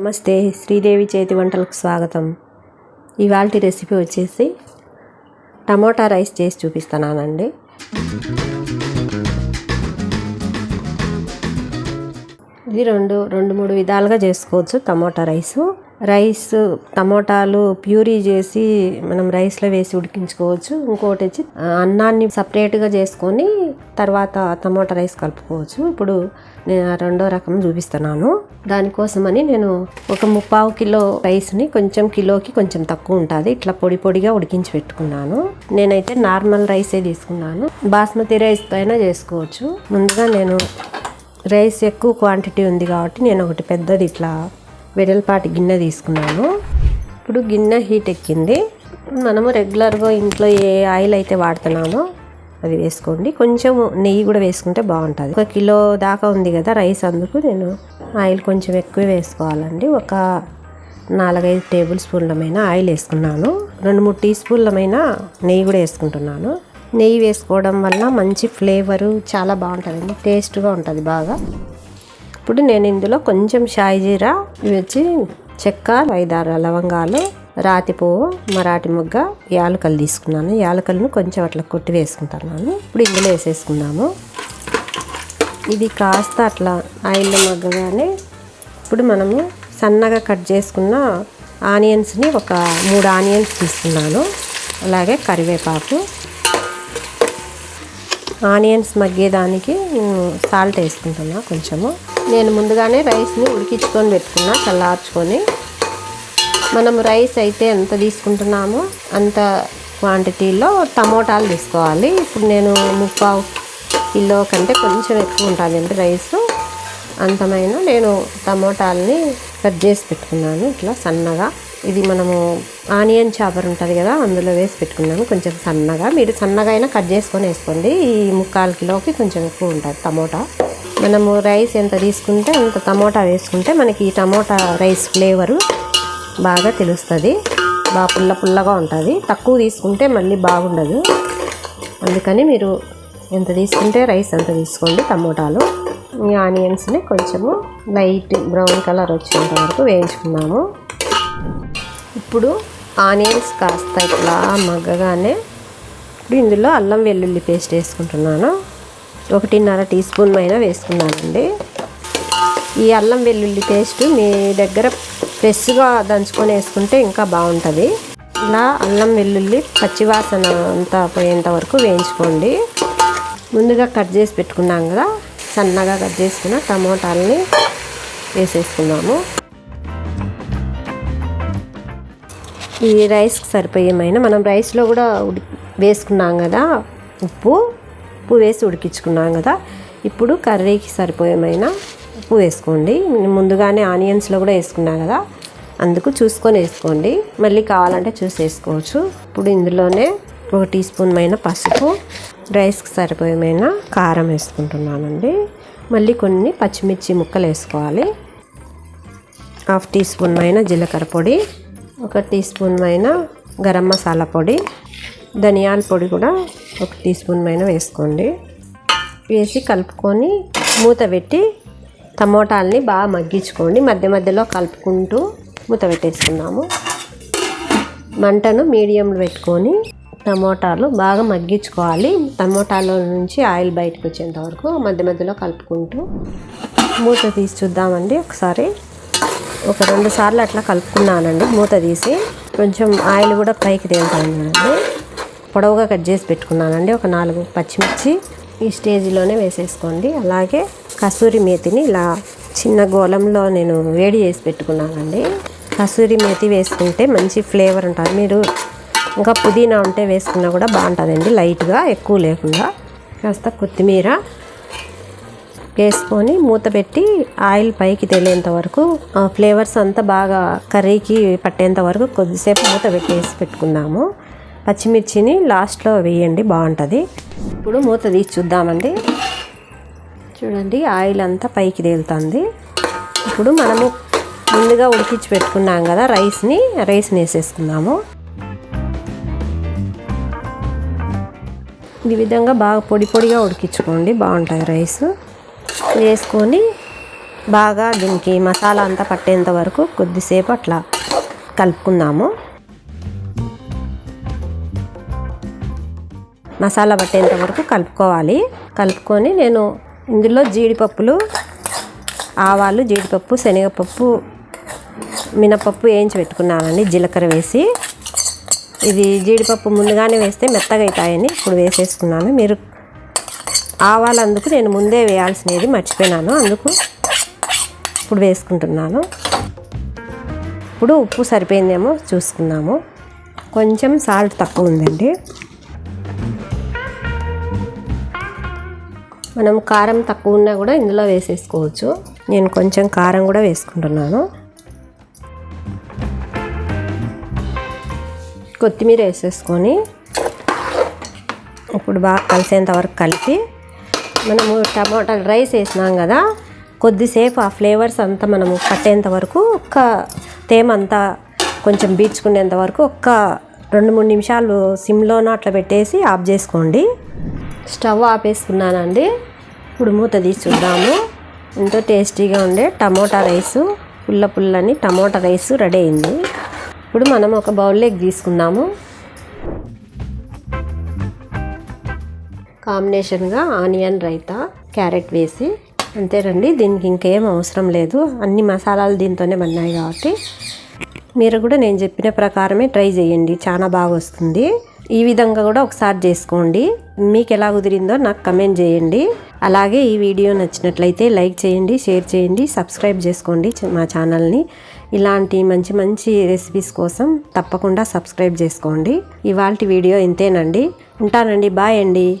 నమస్తే శ్రీదేవి చేతి వంటలకు స్వాగతం. ఇవాళ రెసిపీ వచ్చేసి టమోటా రైస్ చేసి చూపిస్తున్నానండి. ఇది రెండు రెండు మూడు విధాలుగా చేసుకోవచ్చు టమోటా రైసు. రైస్ టమోటాలు ప్యూరీ చేసి మనం రైస్లో వేసి ఉడికించుకోవచ్చు. ఇంకోటి వచ్చి అన్నాన్ని సపరేట్గా చేసుకొని తర్వాత టమోటా రైస్ కలుపుకోవచ్చు. ఇప్పుడు నేను రెండో రకం చూపిస్తున్నాను. దానికోసమని నేను ఒక ముప్పావు కిలో రైస్ని కొంచెం కిలోకి కొంచెం తక్కువ ఉంటుంది. ఇట్లా పొడి పొడిగా ఉడికించి పెట్టుకున్నాను. నేనైతే నార్మల్ రైసే తీసుకున్నాను. బాస్మతి రైస్ పైన చేసుకోవచ్చు. ముందుగా నేను రైస్ ఎక్కువ క్వాంటిటీ ఉంది కాబట్టి నేను ఒకటి పెద్దది ఇట్లా వెడల్పాటి గిన్నె తీసుకున్నాను. ఇప్పుడు గిన్నె హీట్ ఎక్కింది. మనము రెగ్యులర్గా ఇంట్లో ఏ ఆయిల్ అయితే వాడుతున్నామో అది వేసుకోండి. కొంచెం నెయ్యి కూడా వేసుకుంటే బాగుంటుంది. ఒక కిలో దాకా ఉంది కదా రైస్ అందుకు నేను ఆయిల్ కొంచెం ఎక్కువ వేసుకోవాలండి. ఒక నాలుగైదు టేబుల్ స్పూన్లమైన ఆయిల్ వేసుకున్నాను. రెండు మూడు టీ స్పూన్లమైన నెయ్యి కూడా వేసుకుంటున్నాను. నెయ్యి వేసుకోవడం వల్ల మంచి ఫ్లేవరు చాలా బాగుంటుందండి టేస్ట్గా ఉంటుంది బాగా. ఇప్పుడు నేను ఇందులో కొంచెం షాయి జీరా వచ్చి చెక్క ఐదారు లవంగాలు రాతి పువ్వు మరాఠీ మొగ్గ యాలకలు తీసుకున్నాను. యాలకలను కొంచెం అట్లా కొట్టి వేసుకుంటున్నాను. ఇప్పుడు ఇందులో వేసేసుకున్నాము ఇది కాస్త అట్లా ఆయిల్ మగ్గగానే ఇప్పుడు మనము సన్నగా కట్ చేసుకున్న ఆనియన్స్ని ఒక మూడు ఆనియన్స్ తీసుకున్నాను. అలాగే కరివేపాకు ఆనియన్స్ మగ్గేదానికి సాల్ట్ వేసుకుంటున్నా కొంచెము. నేను ముందుగానే రైస్ని ఉడికించుకొని పెట్టుకున్నా చల్లార్చుకొని. మనం రైస్ అయితే ఎంత తీసుకుంటున్నామో అంత క్వాంటిటీలో టమోటాలు తీసుకోవాలి. ఇప్పుడు నేను ముప్పావు కిలో కంటే కొంచెం ఎక్కువ ఉంటుందండి రైస్. అంతమైన నేను టమోటాలని కట్ చేసి పెట్టుకున్నాను. ఇట్లా సన్నగా. ఇది మనము ఆనియన్ చాపర్ ఉంటుంది కదా అందులో వేసి పెట్టుకున్నాను. కొంచెం సన్నగా. మీరు సన్నగా అయినా కట్ చేసుకొని వేసుకోండి. ఈ ముక్కాలు కిలోకి కొంచెం ఎక్కువ ఉంటుంది టమోటా. మనము రైస్ ఎంత తీసుకుంటే అంత టమోటా వేసుకుంటే మనకి ఈ టమోటా రైస్ ఫ్లేవరు బాగా తెలుస్తుంది. బాగా పుల్ల పుల్లగా ఉంటుంది. తక్కువ తీసుకుంటే మళ్ళీ బాగుండదు. అందుకని మీరు ఎంత తీసుకుంటే రైస్ అంత తీసుకోండి టమోటాలు. ఈ ఆనియన్స్ని కొంచెము లైట్ బ్రౌన్ కలర్ వచ్చేంత వరకు వేయించుకున్నాము ఇప్పుడు ఆనియన్స్ కాస్త ఇట్లా మగ్గగానే ఇప్పుడు ఇందులో అల్లం వెల్లుల్లి పేస్ట్ వేసుకుంటున్నాను. ఒకటిన్నర టీ స్పూన్ పైన వేసుకున్నానండి. ఈ అల్లం వెల్లుల్లి పేస్ట్ మీ దగ్గర ఫ్రెష్గా దంచుకొని వేసుకుంటే ఇంకా బాగుంటుంది. ఇలా అల్లం వెల్లుల్లి పచ్చివాసన అంతా పోయేంత వరకు వేయించుకోండి. ముందుగా కట్ చేసి పెట్టుకున్నాం కదా సన్నగా కట్ చేసుకున్న టమోటాలని వేసేసుకున్నాము ఈ రైస్కి సరిపోయేమైనా మనం రైస్లో కూడా ఉడి వేసుకున్నాం కదా ఉప్పు ఉప్పు వేసి ఉడికించుకున్నాం కదా. ఇప్పుడు కర్రీకి సరిపోయేమైనా ఉప్పు వేసుకోండి. ముందుగానే ఆనియన్స్లో కూడా వేసుకున్నా కదా. అందుకు చూసుకొని వేసుకోండి. మళ్ళీ కావాలంటే చూసి వేసుకోవచ్చు. ఇప్పుడు ఇందులోనే ఒక టీ స్పూన్ అయిన పసుపు రైస్కి సరిపోయేమైన కారం వేసుకుంటున్నానండి. మళ్ళీ కొన్ని పచ్చిమిర్చి ముక్కలు వేసుకోవాలి. హాఫ్ టీ స్పూన్ అయిన జీలకర్ర పొడి ఒక టీ స్పూన్ అయిన గరం మసాలా పొడి ధనియాల పొడి కూడా ఒక టీ స్పూన్ అయిన వేసుకోండి. వేసి కలుపుకొని మూత పెట్టి టమోటాలని బాగా మగ్గించుకోండి. మధ్య మధ్యలో కలుపుకుంటూ మూత పెట్టేసుకున్నాము మంటను మీడియంలో పెట్టుకొని టమోటాలు బాగా మగ్గించుకోవాలి. టమోటాలో నుంచి ఆయిల్ బయటకు వచ్చేంత వరకు మధ్య మధ్యలో కలుపుకుంటూ మూత తీసి చూద్దామండి. ఒకసారి ఒక రెండు సార్లు అట్లా కలుపుకున్నానండి. మూత తీసి కొంచెం ఆయిల్ కూడా పైకి తేలుతానండి పొడవుగా కట్ చేసి పెట్టుకున్నానండి. ఒక నాలుగు పచ్చిమిర్చి ఈ స్టేజ్లోనే వేసేసుకోండి. అలాగే కసూరి మేతిని ఇలా చిన్న గోళంలో నేను వేడి చేసి పెట్టుకున్నానండి. కసూరి మేతి వేసుకుంటే మంచి ఫ్లేవర్ ఉంటుంది. మీరు ఇంకా పుదీనా ఉంటే వేసుకున్నా కూడా బాగుంటుందండి లైట్గా ఎక్కువ లేకుండా. కాస్త కొత్తిమీర వేసుకొని మూత పెట్టి ఆయిల్ పైకి తేలేంత వరకు ఆ ఫ్లేవర్స్ అంతా బాగా కర్రీకి పట్టేంత వరకు కొద్దిసేపు మూత పెట్టేసి పెట్టుకుందాము. పచ్చిమిర్చిని లాస్ట్లో వేయండి బాగుంటుంది. ఇప్పుడు మూత తీసి చూద్దామండి. చూడండి ఆయిల్ అంతా పైకి తేలుతుంది. ఇప్పుడు మనము ముందుగా ఉడికించి పెట్టుకున్నాం కదా రైస్ని రైస్ని వేసేసుకుందాము. ఈ విధంగా బాగా పొడి పొడిగా ఉడికించుకోండి. బాగుంటుంది రైస్. వేసుకొని బాగా దీనికి మసాలా అంతా పట్టేంత వరకు కొద్దిసేపు అట్లా కలుపుకుందాము. మసాలా పట్టేంత వరకు కలుపుకోవాలి. కలుపుకొని నేను ఇందులో జీడిపప్పులు ఆవాలు జీడిపప్పు శనగపప్పు మినపప్పు వేయించి పెట్టుకున్నానండి. జీలకర్ర వేసి ఇది జీడిపప్పు ముందుగానే వేస్తే మెత్తగా అవుతాయని ఇప్పుడు వేసేసుకున్నాను. మీరు ఆవాలందుకు నేను ముందే వేయాల్సినది మర్చిపోయినాను. అందుకు ఇప్పుడు వేసుకుంటున్నాను. ఇప్పుడు ఉప్పు సరిపోయిందేమో చూసుకుందాము. కొంచెం సాల్ట్ తక్కువ ఉందండి. మనం కారం తక్కువ ఉన్నా కూడా ఇందులో వేసేసుకోవచ్చు. నేను కొంచెం కారం కూడా వేసుకుంటున్నాను. కొత్తిమీర వేసేసుకొని ఇప్పుడు బాగా కలిసేంత వరకు కలిపి మనము టమాటాలు రైస్ వేసినాం కదా కొద్దిసేపు ఆ ఫ్లేవర్స్ అంతా మనము పట్టేంత వరకు ఒక్క తేమ అంతా కొంచెం బీడ్చుకునేంత వరకు ఒక్క రెండు మూడు నిమిషాలు సిమ్లోన అట్లా పెట్టేసి ఆఫ్ చేసుకోండి. స్టవ్ ఆపేసుకున్నానండి ఇప్పుడు మూత తీసి చూద్దాము. ఎంతో టేస్టీగా ఉండే టమోటా రైసు పుల్ల పుల్లని టమోటా రైసు రెడీ అయింది. ఇప్పుడు మనం ఒక బౌల్లోకి తీసుకుందాము. కాంబినేషన్గా ఆనియన్ రైతా క్యారెట్ వేసి అంతేనండి దీనికి ఇంకేం అవసరం లేదు. అన్ని మసాలాలు దీంతోనే పడినాయి కాబట్టి. మీరు కూడా నేను చెప్పిన ప్రకారమే ట్రై చేయండి. చాలా బాగా వస్తుంది. ఈ విధంగా కూడా ఒకసారి చేసుకోండి. మీకు ఎలా కుదిరిందో నాకు కమెంట్ చేయండి. అలాగే ఈ వీడియో నచ్చినట్లయితే లైక్ చేయండి షేర్ చేయండి సబ్స్క్రైబ్ చేసుకోండి మా ఛానల్ని ఇలాంటి మంచి మంచి రెసిపీస్ కోసం తప్పకుండా సబ్స్క్రైబ్ చేసుకోండి. ఇవాళ వీడియో ఇంతేనండి. ఉంటానండి. బాయ్ అండి.